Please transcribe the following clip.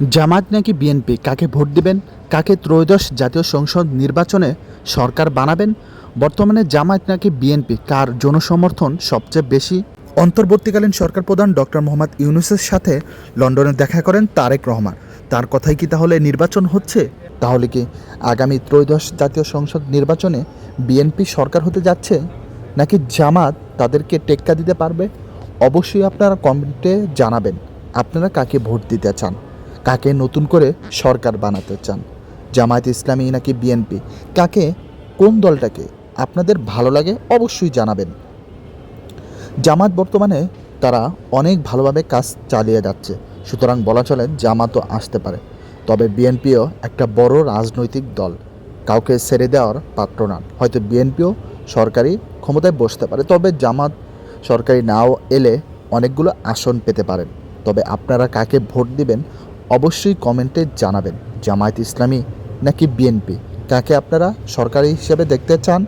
জামাত নাকি বিএনপি কাকে ভোট দিবেন, কাকে ত্রয়োদশ জাতীয় সংসদ নির্বাচনে সরকার বানাবেন, বর্তমানে জামাত নাকি বিএনপি কার জনসমর্থন সবচেয়ে বেশি? অন্তর্বর্তীকালীন সরকার প্রধান ডক্টর মোহাম্মদ ইউনুসের সাথে লন্ডনে দেখা করেন তারেক রহমান। তার কথাই কি তাহলে নির্বাচন হচ্ছে? তাহলে কি আগামী ত্রয়োদশ জাতীয় সংসদ নির্বাচনে বিএনপি সরকার হতে যাচ্ছে? নাকি জামাত তাদেরকে টেক্কা দিতে পারবে? অবশ্যই আপনারা কমেন্টে জানাবেন। আপনারা কাকে ভোট দিতে চান? কাকে নতুন করে সরকার বানাতে চান? জামায়াত ইসলামী নাকি বিএনপি? কাকে, কোন দলটাকে আপনাদের ভালো লাগে অবশ্যই জানাবেন। জামাত বর্তমানে তারা অনেক ভালোভাবে কাজ চালিয়ে যাচ্ছে। সুতরাং বলা চলে জামাতও আসতে পারে। তবে বিএনপিও একটা বড় রাজনৈতিক দল। কাউকে ছেড়ে দেওয়ার পাত্র না। হয়তো বিএনপিও সরকারি ক্ষমতায় বসতে পারে। তবে জামাত সরকারি নাও এলে অনেকগুলো আসন পেতে পারেন। তবে আপনারা কাকে ভোট দিবেন অবশ্যই কমেন্টে জানাবেন। জামায়াত ইসলামী নাকি বিএনপি? কাকে আপনারা সরকারি হিসেবে দেখতে চান?